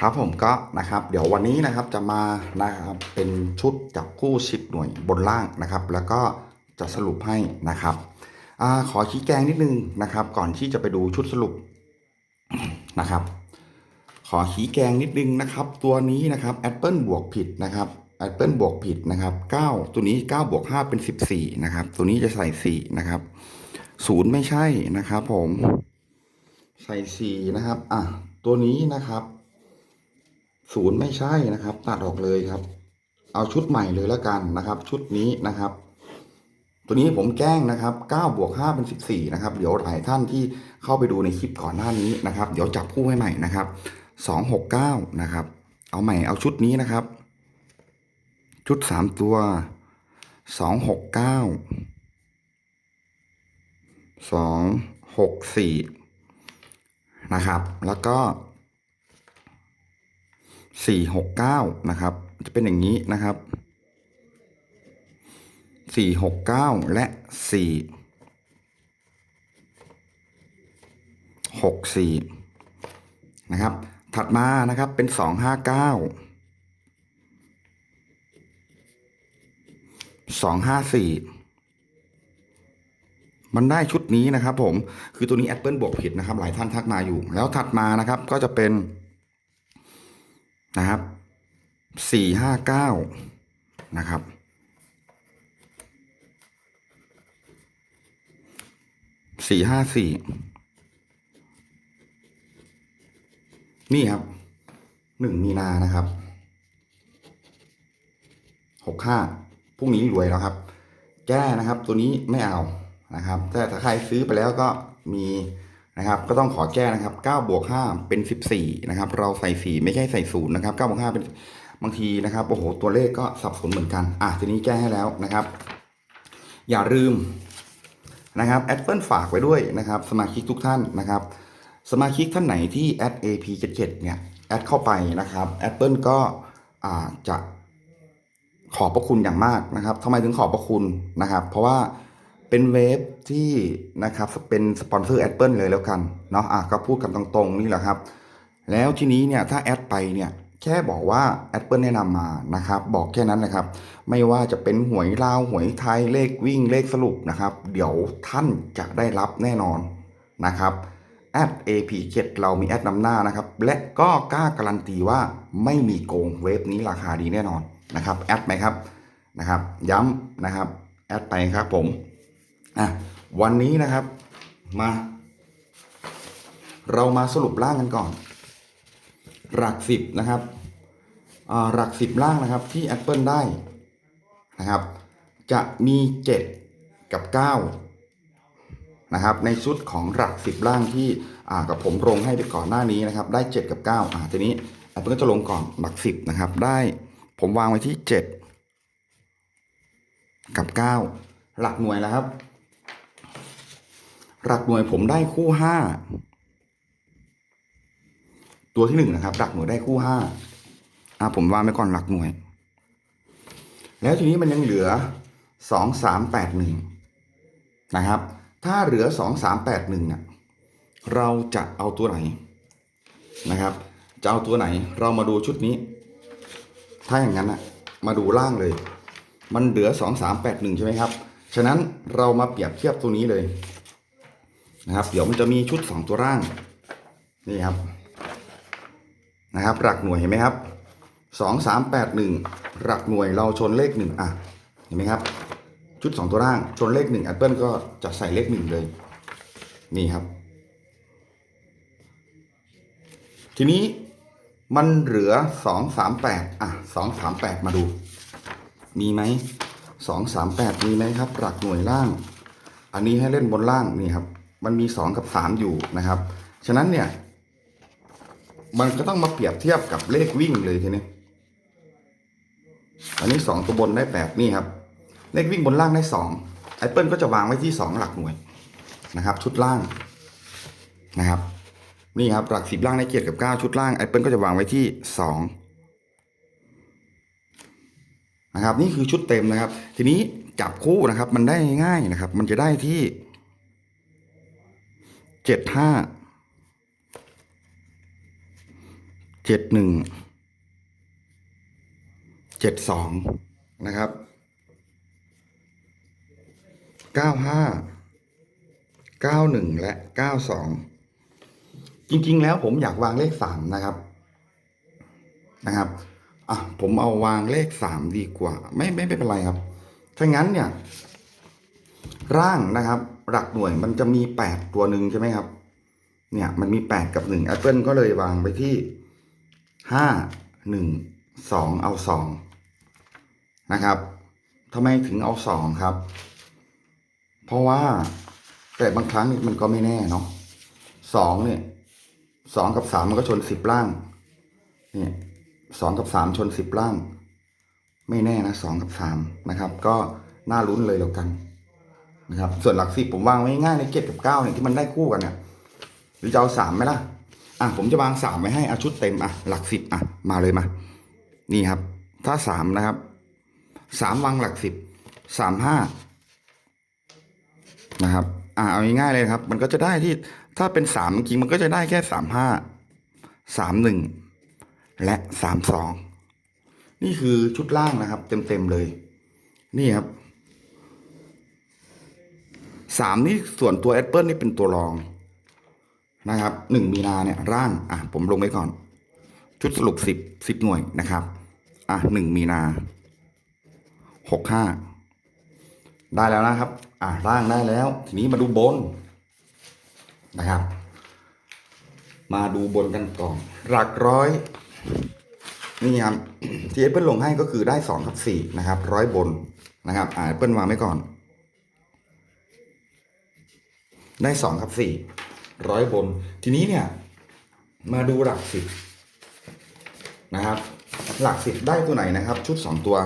ครับผมก็นะครับเดี๋ยววันนี้นะครับจะมานะครับเป็นชุดจับคู่สิบหน่วยบนล่างนะครับ แล้วก็จะสรุปให้นะครับอขอชี้แจงนิดนึงนะครับ ก่อนที่จะไปดูชุดสรุปนะครับ ขอชี้แจงนิดนึงนะครับ ตัวนี้นะครับแอปเปิลบวกผิดนะครับแอปเปิลบวกผิดนะครับ9ตัวนี้9บวก5เป็น 14นะครับ ตัวนี้จะใส่4นะครับศูนย์ไม่ใช่นะครับ ผมใส่4นะครับอะตัวนี้นะครับ ศูนย์ไม่ใช่นะครับ ตัดออกเลยครับ เอาชุดใหม่เลยแล้วกันนะครับ ชุดนี้นะครับ ตัวนี้ผมแกล้งนะครับ9บวก5เป็น 14 นะครับ เดี๋ยวหลายท่านที่เข้าไปดูในคลิปก่อนหน้านี้นะครับ เดี๋ยวจับคู่ให้ใหม่นะครับ269นะครับ เอาใหม่เอาชุดนี้นะครับ ชุด 3 ตัว 269 264 นะครับ แล้วก็ สี่หกเก้านะครับ จะเป็นอย่างนี้นะครับสี่หกเก้าและสี่หกสี่นะครับ ถัดมานะครับเป็นสองห้าเก้าสองห้าสี่มันได้ชุดนี้นะครับผม คือตัวนี้แอปเปิลบวกผิดนะครับ หลายท่านทักมาอยู่ แล้วถัดมานะครับก็จะเป็น นะครับสี่ห้าเก้านะครับ สี่ห้าสี่ นี่ครับ หนึ่งมีนานะครับ หกห้าพรุ่งนี้รวยแล้วครับ แก้นะครับ ตัวนี้ไม่เอานะครับ แต่ถ้าใครซื้อไปแล้วก็มี นะครับก็ต้องขอแก้นะครับ9บวก5เป็น 14นะครับเราใส่ 4 ไม่ใช่ใส่0นะครับ9บวก5เป็นบางทีนะครับโอ้โหตัวเลขก็สับสนเหมือนกันอะทีนี้แก้ให้แล้วนะครับ อย่าลืมนะครับแอดเปิลฝากไว้ด้วยนะครับ สมาชิกทุกท่านนะครับ สมาชิกท่านไหนที่แอด AP77 เนี่ยแอดเข้าไปนะครับแอดเปิลก็จะขอบพระคุณอย่างมากนะครับทำไมถึงขอบพระคุณนะครับ เพราะว่า เป็นเวฟที่นะครับเป็นสปอนเซอร์ Apple เลยแล้วกันเนาะอะก็พูดกันตรงๆนี่แหละครับ แล้วทีนี้เนี่ยถ้าแอดไปเนี่ยแค่บอกว่า Apple แนะนำมานะครับ บอกแค่นั้นนะครับ ไม่ว่าจะเป็นหวยลาวหวยไทยเลขวิ่งเลขสรุปนะครับ เดี๋ยวท่านจะได้รับแน่นอนนะครับแอด AP7 เรามีแอดนำหน้านะครับ และก็กล้าการันตีว่าไม่มีโกงเวฟนี้ราคาดีแน่นอนนะครับแอดไหมครับนะครับ ย้ำนะครับแอดไปครับผม อะวันนี้นะครับมา เรามาสรุปล่างกันก่อน หลักสิบนะครับหลักสิบล่างนะครับที่ Apple ได้นะครับ จะมี 7 กับ 9 นะครับ ในชุดของหลักสิบล่างที่กับผมลงให้ไปก่อนหน้านี้นะครับ ได้ 7 กับ 9อ่าทีนี้ Apple ก็จะลงก่อนหลักสิบนะครับ ได้ผมวางไว้ที่ 7 กับ 9 หลักหน่วยแล้วครับ หลักหน่วยผมได้คู่ห้าตัวที่หนึ่งนะครับ หลักหน่วยได้คู่ห้าอ่าผมวางไปก่อนหลักหน่วย แล้วทีนี้มันยังเหลือสองสามแปดหนึ่งนะครับ ถ้าเหลือสองสามแปดหนึ่งเนี่ยเราจะเอาตัวไหนนะครับ จะเอาตัวไหน เรามาดูชุดนี้ ถ้าอย่างนั้นอะมาดูล่างเลย มันเหลือสองสามแปดหนึ่งใช่ไหมครับ ฉะนั้นเรามาเปรียบเทียบตัวนี้เลย นะครับ เดี๋ยวมันจะมีชุดสองตัวร่าง นี่ครับ นะครับ หลักหน่วยเห็นไหมครับสองสามแปดหนึ่งหลักหน่วยเราชนเลขหนึ่งอะ เห็นไหมครับ ชุดสองตัวร่างชนเลขหนึ่งแอปเปิลก็จะใส่เลขหนึ่งเลย นี่ครับ ทีนี้มันเหลือสองสามแปดอะสองสามแปดมาดู มีไหมสองสามแปดมีไหมครับ หลักหน่วยล่าง อันนี้ให้เล่นบนล่างนี่ครับ มันมีสองกับสามอยู่นะครับ ฉะนั้นเนี่ย มันก็ต้องมาเปรียบเทียบกับเลขวิ่งเลยทีนี้ อันนี้สองตัวบนได้แปดนี่ครับ เลขวิ่งบนล่างได้สองแอเปิลก็จะวางไว้ที่สองหลักหน่วยนะครับ ชุดล่างนะครับ นี่ครับหลักสิบล่างได้เจ็ดกับเก้าชุดล่างแอเปิลก็จะวางไว้ที่สองนะครับ นี่คือชุดเต็มนะครับ ทีนี้จับคู่นะครับ มันได้ง่ายนะครับ มันจะได้ที่ เจ็ดห้าเจ็ดหนึ่งเจ็ดสองนะครับเก้าห้าเก้าหนึ่งและเก้าสองจริง ๆ แล้วผมอยากวางเลขสามนะครับนะครับอะผมเอาวางเลขสามดีกว่า ไม่ไม่ไม่เป็นไรครับถ้างั้นเนี่ย ร่างนะครับ หลักหน่วยมันจะมีแปดตัวหนึ่งใช่ไหมครับ เนี่ยมันมีแปดกับหนึ่ง Apple ก็เลยวางไปที่ห้าหนึ่งสองเอาสองนะครับทำไมถึงเอาสองครับ เพราะว่าแต่บางครั้งนี่มันก็ไม่แน่เนาะสองเนี่ยสองกับสามมันก็ชนสิบล่างเนี่ยสองกับสามชนสิบล่าง ไม่แน่นะสองกับสามนะครับ ก็น่าลุ้นเลยแล้วกัน นะครับ ส่วนหลักสิบผมวางไว้ง่ายในเจ็ดกับเก้าเนี่ยที่มันได้คู่กันเนี่ยหรือจะเอาสามไหมล่ะอะผมจะวางสามไว้ให้อาชุดเต็มอะหลักสิบอะมาเลยมา นี่ครับ ถ้าสามนะครับสามวางหลักสิบสามห้านะครับ อ่าเอาง่ายๆเลยครับ มันก็จะได้ที่ถ้าเป็นสามจริงมันก็จะได้แค่สามห้าสามหนึ่งและสามสองนี่คือชุดล่างนะครับ เต็มๆเลย นี่ครับ สามนี่ส่วนตัวแอปเปิลนี่เป็นตัวรองนะครับหนึ่งมีนาเนี่ยร่างอะผมลงไว้ก่อน ชุดสรุปสิบสิบหน่วยนะครับ อะหนึ่งมีนาหกห้าได้แล้วนะครับ อะร่างได้แล้ว ทีนี้มาดูบนนะครับ มาดูบนกันก่อนหลักร้อยนี่ครับที่ Apple ลลงให้ก็คือได้สองกับสี่นะครับ ร้อยบนนะครับ อ่า Apple วางไว้ก่อน ได้สองกับสี่ร้อยบน ทีนี้เนี่ย มาดูหลักสิบนะครับ หลักสิบได้ตัวไหนนะครับ ชุดสองตัว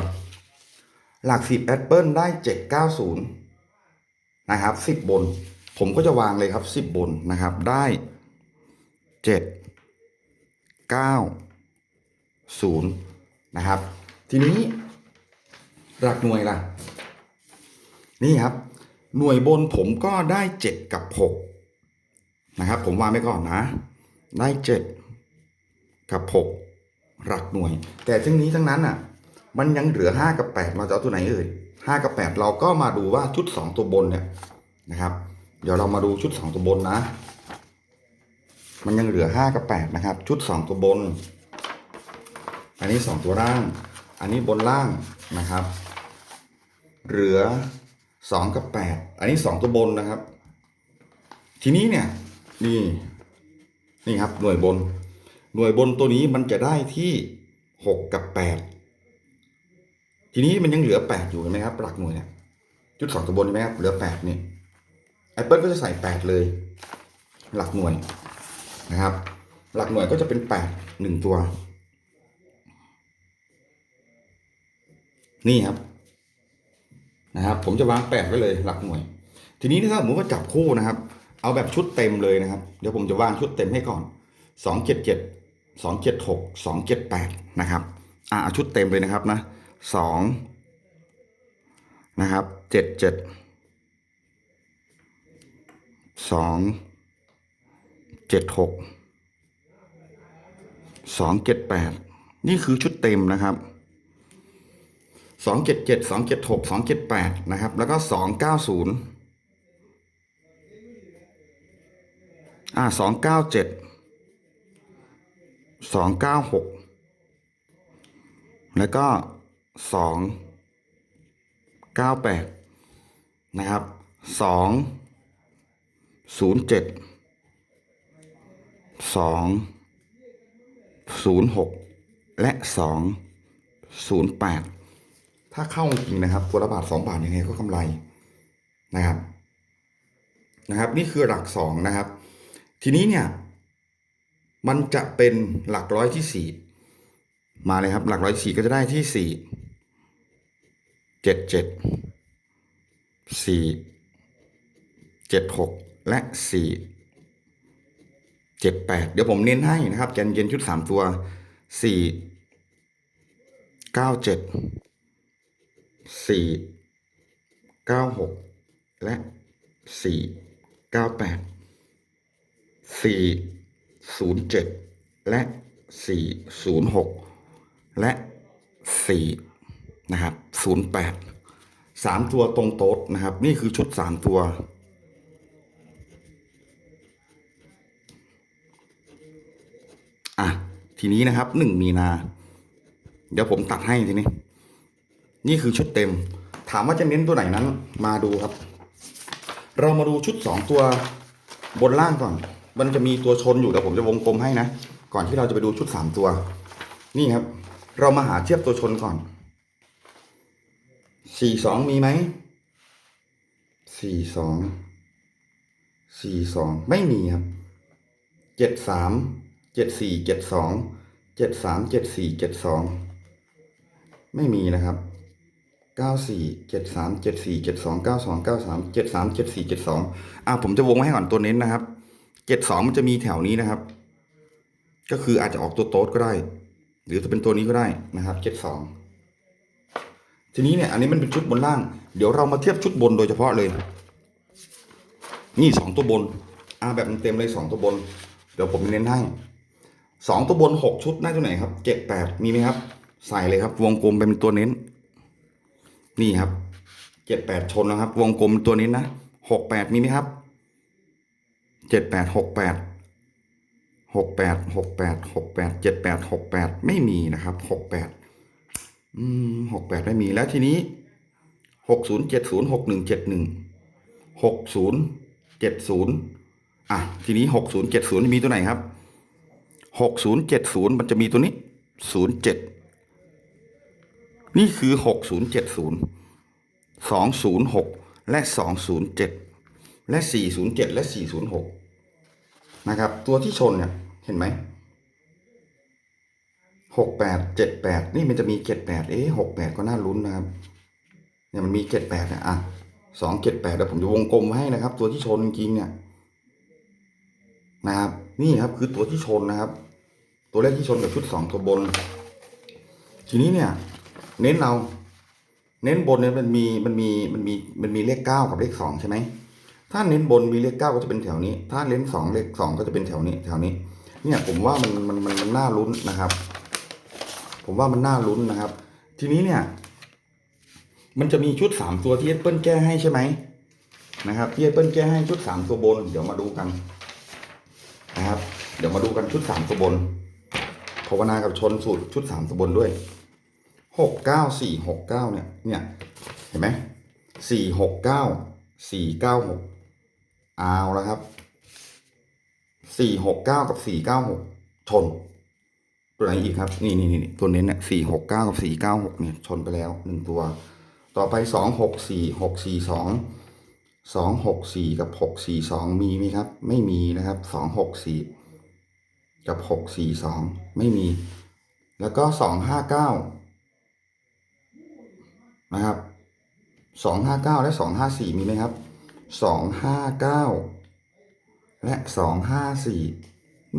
หลักสิบแอปเปิลได้เจ็ดเก้าศูนย์นะครับสิบบน ผมก็จะวางเลยครับสิบบนนะครับ ได้เจ็ดเก้าศูนย์นะครับ ทีนี้หลักหน่วยล่ะ นี่ครับ หน่วยบนผมก็ได้เจ็ดกับหกนะครับ ผมวางไว้ก่อนนะ ได้เจ็ดกับหกหลักหน่วย แต่ทั้งนี้ทั้งนั้นอะ มันยังเหลือห้ากับแปดเราจะเอาตัวไหนเอ่ยห้ากับแปดเราก็มาดูว่าชุดสองตัวบนเนี่ยนะครับ เดี๋ยวเรามาดูชุดสองตัวบนนะ มันยังเหลือห้ากับแปดนะครับ ชุดสองตัวบน อันนี้สองตัวล่าง อันนี้บนล่างนะครับ เหลือ สองกับแปดอันนี้สองตัวบนนะครับ ทีนี้เนี่ย นี่ นี่ครับ หน่วยบน หน่วยบนตัวนี้มันจะได้ที่หกกับแปดทีนี้มันยังเหลือแปดอยู่เห็นไหมครับ หลักหน่วยเนี่ยจุดสองตัวบนเห็นไหมครับเหลือแปดนี่ Apple ก็จะใส่แปดเลย หลักหน่วยนะครับ หลักหน่วยก็จะเป็นแปดหนึ่งตัว นี่ครับ นะครับ ผมจะวางแปดไว้เลยหลักหน่วย ทีนี้ถ้าสมมติว่าจับคู่นะครับ เอาแบบชุดเต็มเลยนะครับ เดี๋ยวผมจะวางชุดเต็มให้ก่อนสองเจ็ดเจ็ดสองเจ็ดหกสองเจ็ดแปดนะครับอ่าชุดเต็มเลยนะครับนะสองนะครับเจ็ดเจ็ดสองเจ็ดหกสองเจ็ดแปดนี่คือชุดเต็มนะครับ สองเจ็ดเจ็ดสองเจ็ดหกสองเจ็ดแปดนะครับ แล้วก็สองเก้าศูนย์อ่าสองเก้าเจ็ดสองเก้าหกแล้วก็สองเก้าแปดนะครับสองศูนย์เจ็ดสองศูนย์หกและสองศูนย์แปด ถ้าเข้าจริงนะครับ ตัวละบาทสองบาทยังไงก็กำไรนะครับ นะครับ นี่คือหลักสองนะครับ ทีนี้เนี่ย มันจะเป็นหลักร้อยที่สี่มาเลยครับ หลักร้อยสี่ก็จะได้ที่สี่เจ็ดเจ็ดสี่เจ็ดหกและสี่เจ็ดแปดเดี๋ยวผมเน้นให้นะครับแกนเย็นชุดสามตัวสี่เก้าเจ็ด สี่เก้าหกและสี่เก้าแปดสี่ศูนย์เจ็ดและสี่ศูนย์หกและสี่นะครับศูนย์แปดสามตัวตรงโต๊ดนะครับ นี่คือชุดสามตัวอะทีนี้นะครับหนึ่งมีนา เดี๋ยวผมตัดให้ทีนี้ นี่คือชุดเต็ม ถามว่าจะเน้นตัวไหนนั้น มาดูครับ เรามาดูชุดสองตัวบนล่างก่อน มันจะมีตัวชนอยู่แต่ผมจะวงกลมให้นะ ก่อนที่เราจะไปดูชุดสามตัว นี่ครับ เรามาหาเทียบตัวชนก่อนสี่สองมีไหมสี่สองสี่สองไม่มีครับเจ็ดสามเจ็ดสี่เจ็ดสองเจ็ดสามเจ็ดสี่เจ็ดสองไม่มีนะครับ เก้าสี่เจ็ดสามเจ็ดสี่เจ็ดสองเก้าสองเก้าสามเจ็ดสามเจ็ดสี่เจ็ดสองอะผมจะวงไว้ให้ก่อนตัวเน้นนะครับเจ็ดสองมันจะมีแถวนี้นะครับ ก็คืออาจจะออกตัวโต๊ดก็ได้ หรือจะเป็นตัวนี้ก็ได้นะครับเจ็ดสองทีนี้เนี่ยอันนี้มันเป็นชุดบนล่าง เดี๋ยวเรามาเทียบชุดบนโดยเฉพาะเลย นี่สองตัวบนอ่าแบบเต็มเลยสองตัวบน เดี๋ยวผมเน้นให้สองตัวบนหกชุดได้ตัวไหนครับเจ็ดแปดมีไหมครับ ใส่เลยครับ วงกลมเป็นตัวเน้น นี่ครับเจ็ดแปดชนนะครับ วงกลมตัวนี้นะหกแปดมีไหมครับเจ็ดแปดหกแปดหกแปดหกแปดหกแปดเจ็ดแปดหกแปดไม่มีนะครับหกแปดอืมหกแปดไม่มีแล้วทีนี้หกศูนย์เจ็ดศูนย์หกหนึ่งเจ็ดหนึ่งหกศูนย์เจ็ดศูนย์อะทีนี้หกศูนย์เจ็ดศูนย์มีตัวไหนครับหกศูนย์เจ็ดศูนย์มันจะมีตัวนี้ศูนย์เจ็ด นี่คือหกศูนย์เจ็ดศูนย์สองศูนย์หกและสองศูนย์เจ็ดและสี่ศูนย์เจ็ดและสี่ศูนย์หกนะครับ ตัวที่ชนเนี่ย เห็นไหมหกแปดเจ็ดแปดนี่มันจะมีเจ็ดแปดเอ๊ะหกแปดก็น่าลุ้นนะครับ เนี่ยมันมีเจ็ดแปดเนี่ยอะสองเจ็ดแปดเดี๋ยวผมจะวงกลมให้นะครับ ตัวที่ชนจริงเนี่ยนะครับ นี่ครับคือตัวที่ชนนะครับ ตัวแรกที่ชนกับชุดสองตัวบน ทีนี้เนี่ย เน้นเราเน้นบนเนี่ยมันมีมันมีมันมีมันมีเลขเก้ากับเลขสองใช่ไหมถ้าเน้นบนมีเลขเก้าก็จะเป็นแถวนี้ ถ้าเน้นสองเลขสองก็จะเป็นแถวนี้ แถวนี้ เนี่ยผมว่ามันมันมันมันน่าลุ้นนะครับ ผมว่ามันน่าลุ้นนะครับ ทีนี้เนี่ย มันจะมีชุดสามตัวที่เอเปิลแก้ให้ใช่ไหมนะครับที่เอเปิลแก้ให้ชุดสามตัวบน เดี๋ยวมาดูกันนะครับ เดี๋ยวมาดูกันชุดสามตัวบนภาวนากับชนสูตรชุดสามตัวบนด้วย หกเก้าสี่หกเก้าเนี่ย เนี่ย เห็นไหมสี่หกเก้าสี่เก้าหกเอาแล้วครับสี่หกเก้ากับสี่เก้าหกชน ตัวไหนอีกครับ นี่นี่นี่ตัวเน้นเนี่ยสี่หกเก้ากับสี่เก้าหกเนี่ยชนไปแล้วหนึ่งตัว ต่อไปสองหกสี่หกสี่สองสองหกสี่กับหกสี่สองมีไหมครับ ไม่มีนะครับสองหกสี่กับหกสี่สองไม่มี แล้วก็สองห้าเก้า นะครับสองห้าเก้าและสองห้าสี่มีไหมครับสองห้าเก้าและสองห้าสี่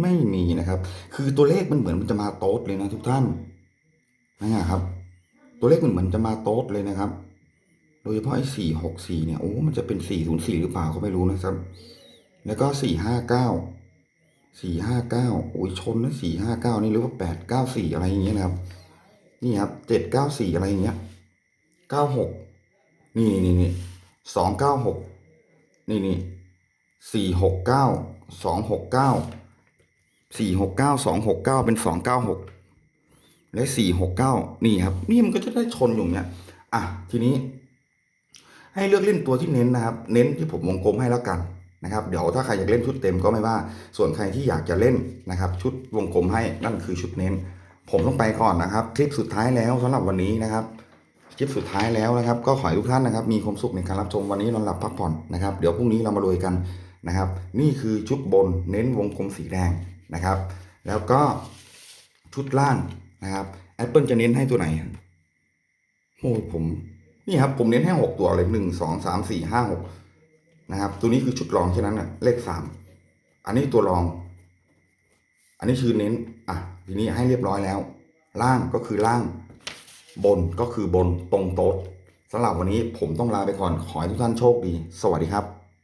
ไม่มีนะครับ คือตัวเลขมันเหมือนมันจะมาโต๊ดเลยนะทุกท่านนะครับ ตัวเลขมันเหมือนจะมาโต๊ดเลยนะครับ โดยเฉพาะไอ้สี่หกสี่เนี่ยโอ้มันจะเป็นสี่ศูนย์สี่หรือเปล่าก็ไม่รู้นะครับ แล้วก็สี่ห้าเก้าสี่ห้าเก้าโอ้ยชนนะสี่ห้าเก้านี่หรือว่าแปดเก้าสี่อะไรอย่างเงี้ยนะครับ นี่ครับเจ็ดเก้าสี่อะไรอย่างเงี้ย เก้าหกนี่นี่นี่สองเก้าหกนี่นี่สี่หกเก้าสองหกเก้าสี่หกเก้าสองหกเก้าเป็นสองเก้าหกและสี่หกเก้านี่ครับ นี่มันก็จะได้ชนอยู่เนี้ยอะทีนี้ ให้เลือกเล่นตัวที่เน้นนะครับ เน้นที่ผมวงกลมให้แล้วกันนะครับ เดี๋ยวถ้าใครอยากเล่นชุดเต็มก็ไม่ว่า ส่วนใครที่อยากจะเล่นนะครับ ชุดวงกลมให้นั่นคือชุดเน้น ผมต้องไปก่อนนะครับ คลิปสุดท้ายแล้วสำหรับวันนี้นะครับ คลิปสุดท้ายแล้วนะครับ ก็ขอให้ทุกท่านนะครับ มีความสุขในการรับชมวันนี้นอนหลับพักผ่อนนะครับ เดี๋ยวพรุ่งนี้เรามาลุยกันนะครับ นี่คือชุดบนเน้นวงกลมสีแดงนะครับ แล้วก็ชุดล่างนะครับแอปเปิลจะเน้นให้ตัวไหนโอ้ผมนี่ครับผมเน้นให้หกตัวเลยหนึ่งสองสามสี่ห้าหกนะครับตัวนี้คือชุดรองแค่นั้นนะเลขสามอันนี้ตัวรอง อันนี้คือเน้นอะทีนี้ให้เรียบร้อยแล้ว ล่างก็คือล่าง บนก็คือบนตรงโต๊ะสำหรับวันนี้ผมต้องลาไปก่อน ขอให้ทุกท่านโชคดี สวัสดีครับ